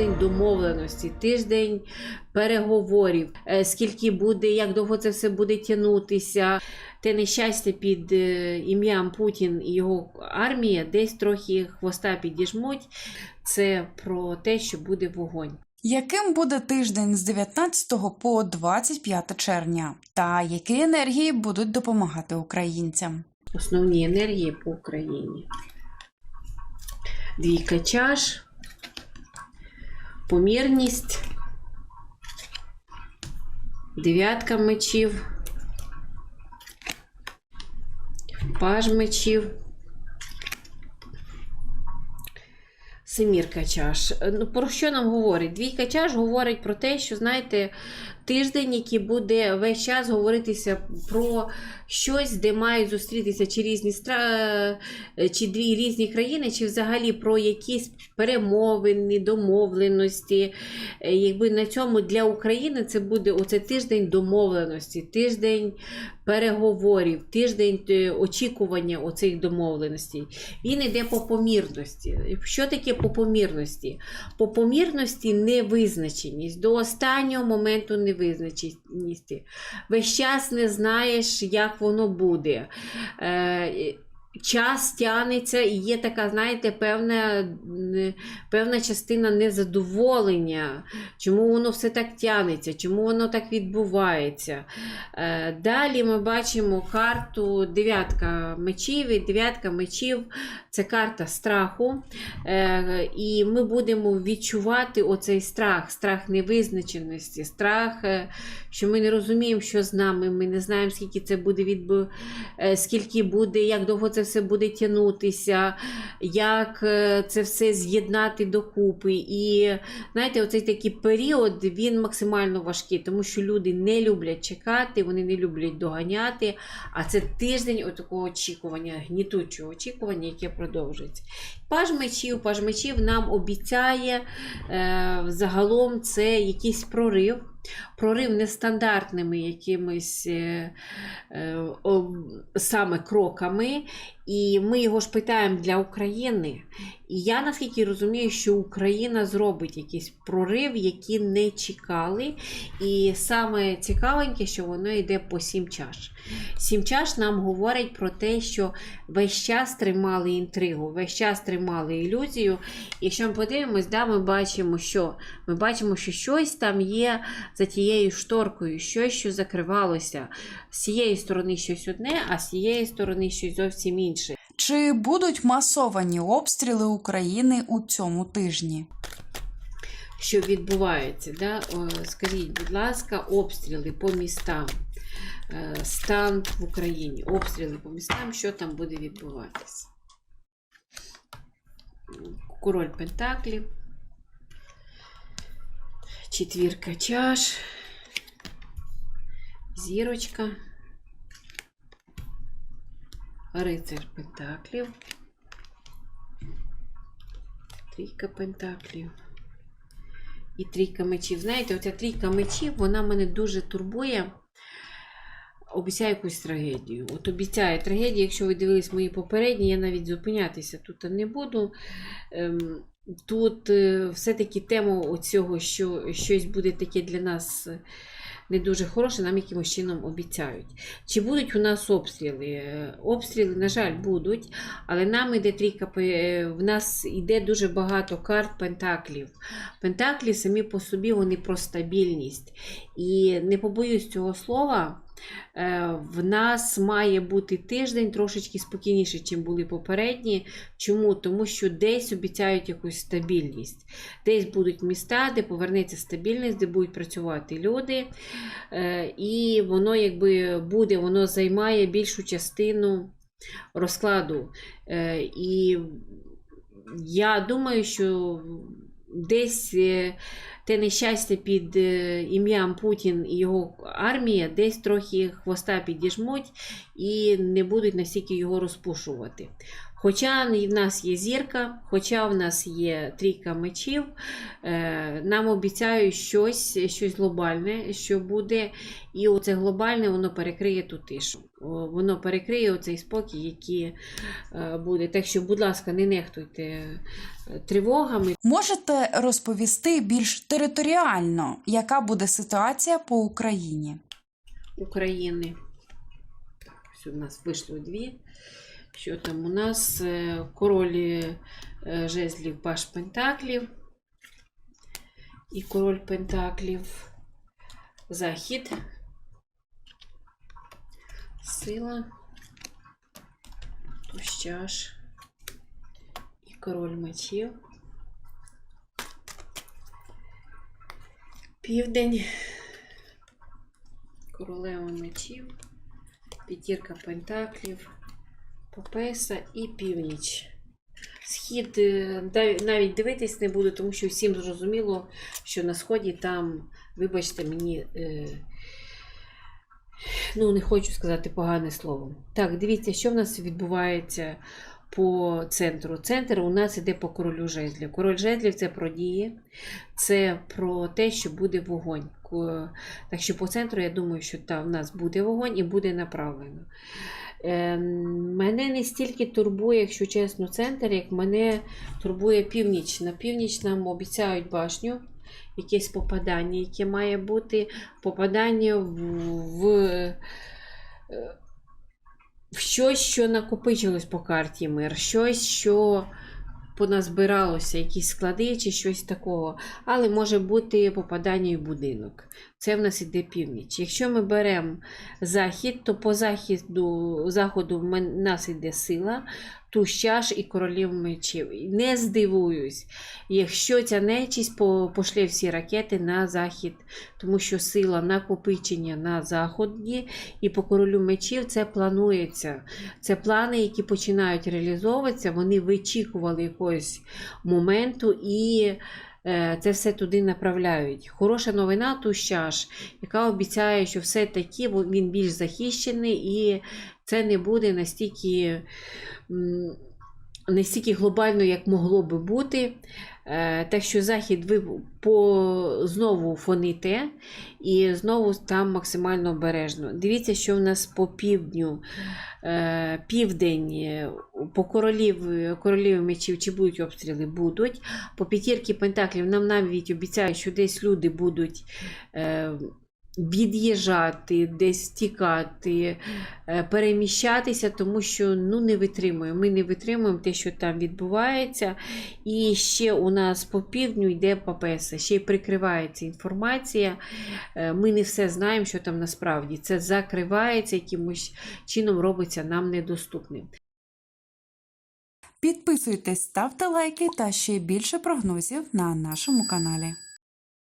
тиждень домовленості, тиждень переговорів, е, скільки буде, як довго це все буде тягнутися. Те нещастя під е, ім'ям Путін і його армія десь трохи хвоста підіжмуть. Це про те, що буде вогонь. Яким буде тиждень з 19 по 25 червня? Та які енергії будуть допомагати українцям? Основні енергії по Україні. Двійка чаш, помірність, дев'ятка мечів, паж мечів, семірка чаш. Ну, про що нам говорить? Двійка чаш говорить про те, що, знаєте, тиждень, який буде весь час говоритися про щось, де мають зустрітися чи різні стра... чи дві різні країни, чи взагалі про якісь перемовини, домовленості. Е, Якби на цьому для України це буде оце тиждень домовленості, тиждень переговорів, тиждень е, очікування оцих домовленостей. Він йде по помірності. Що таке по помірності? По помірності невизначеність. До останнього моменту невизначеність. Весь час не знаєш, як воно буде. Е, Час тягнеться і є така, знаєте, певна, певна частина незадоволення, чому воно все так тягнеться, чому воно так відбувається. Е, Далі ми бачимо карту дев'ятка мечів. І дев'ятка мечів це карта страху. Е, І ми будемо відчувати оцей страх, страх невизначеності, страх, е, що ми не розуміємо, що з нами, ми не знаємо, скільки це буде відбу... скільки буде, як довго це все буде тягнутися, як е, це все з'єднати докупи. І знаєте, оцей такий період він максимально важкий, тому що люди не люблять чекати, вони не люблять доганяти. А це тиждень отакого очікування, гнітучого очікування, яке продовжується. Паж мечів, паж мечів нам обіцяє е, загалом це якийсь прорив. Прорив нестандартними якимись е, е, саме кроками, і ми його ж питаємо для України. І я наскільки розумію, що Україна зробить якийсь прорив, який не чекали. І саме цікавеньке, що воно йде по сім чаш. Сім чаш нам говорить про те, що весь час тримали інтригу, весь час тримали ілюзію. І якщо ми подивимось, да, ми бачимо, що ми бачимо, що щось там є за тією шторкою, щось, що закривалося. З цієї сторони щось одне, а з цієї сторони щось зовсім інше. Чи будуть масовані обстріли України у цьому тижні? Що відбувається? Да? Скажіть, будь ласка, обстріли по містам, Е, стан в Україні, обстріли по містам, що там буде відбуватися? Король Пентаклів, четвірка чаш, зірочка, рицар Пентаклів, трійка Пентаклів. І трійка мечів. Знаєте, оця трійка мечів, вона мене дуже турбує. Обіцяє якусь трагедію. От обіцяє трагедію, якщо ви дивились мої попередні, я навіть зупинятися тут не буду. Ем, Тут е, все-таки тема оцього, що щось буде таке для нас не дуже хороше, нам якимось чином обіцяють. Чи будуть у нас обстріли? Обстріли, на жаль, будуть, але нам іде трійка, е, в нас йде дуже багато карт пентаклів. Пентаклі самі по собі вони про стабільність. І не побоюсь цього слова. Е, В нас має бути тиждень трошечки спокійніше, ніж були попередні. Чому? Тому що десь обіцяють якусь стабільність. Десь будуть міста, де повернеться стабільність, де будуть працювати люди. Е, І воно якби буде, воно займає більшу частину розкладу. Е, І я думаю, що десь е, те нещастя під е, ім'ям Путін і його армія десь трохи хвоста підіжмуть і не будуть настільки його розпушувати. Хоча в нас є зірка, хоча в нас є трійка мечів, е, нам обіцяють щось, щось глобальне, що буде, і оце глобальне воно перекриє ту тишу. Воно перекриє оцей спокій, який е, буде. Так що, будь ласка, не нехтуйте е, тривогами. Можете розповісти більш територіально, яка буде ситуація по Україні? України. Так, ось у нас вийшло дві. Що там у нас? Е, Король е, жезлів Паш Пентаклів. І король Пентаклів. Захід. Сила. Тущаж. І король мечів. Південь. Королева мечів, п'ятірка пентаклів, попеса і північ. Схід е, навіть дивитись не буду, тому що всім зрозуміло, що на сході там, вибачте мені, е, ну не хочу сказати погане слово. Так, дивіться, що в нас відбувається по центру. Центр у нас іде по королю жезлів. Король жезлів це про дії, це про те, що буде вогонь. Так що по центру я думаю, що там в нас буде вогонь і буде направлено. Е, мене не стільки турбує, якщо чесно, центр, як мене турбує північ. На північ нам обіцяють башню, якесь попадання, яке має бути попадання в, в, е, в щось, що накопичилось по карті мир, щось, що поназбиралося, якісь склади чи щось такого. Але може бути попадання в будинок. Це в нас іде північ. Якщо ми беремо захід, то по західу, заходу в нас іде сила, тущаж і королів мечів. Не здивуюсь, якщо ця нечість по- пошле всі ракети на захід, тому що сила накопичення на заході і по королю мечів це планується. Це плани, які починають реалізовуватися, вони вичікували якогось моменту і це все туди направляють. Хороша новина Тущаш, яка обіцяє, що все-таки він більш захищений і це не буде настільки. Настільки глобально, як могло би бути. Е, Так що захід ви по знову фоните і знову там максимально обережно. Дивіться, що в нас по півдню, е, південь, е, по королів, королів мечів, чи будуть обстріли, будуть. По п'ятірки пентаклів нам навіть обіцяють, що десь люди будуть. Від'їжджати, десь тікати, е, переміщатися, тому що ну, не витримуємо. Ми не витримуємо те, що там відбувається. І ще у нас по півдню йде папеса, ще й прикривається інформація. Е, Ми не все знаємо, що там насправді. Це закривається, якимось чином робиться нам недоступним. Підписуйтесь, ставте лайки та ще більше прогнозів на нашому каналі.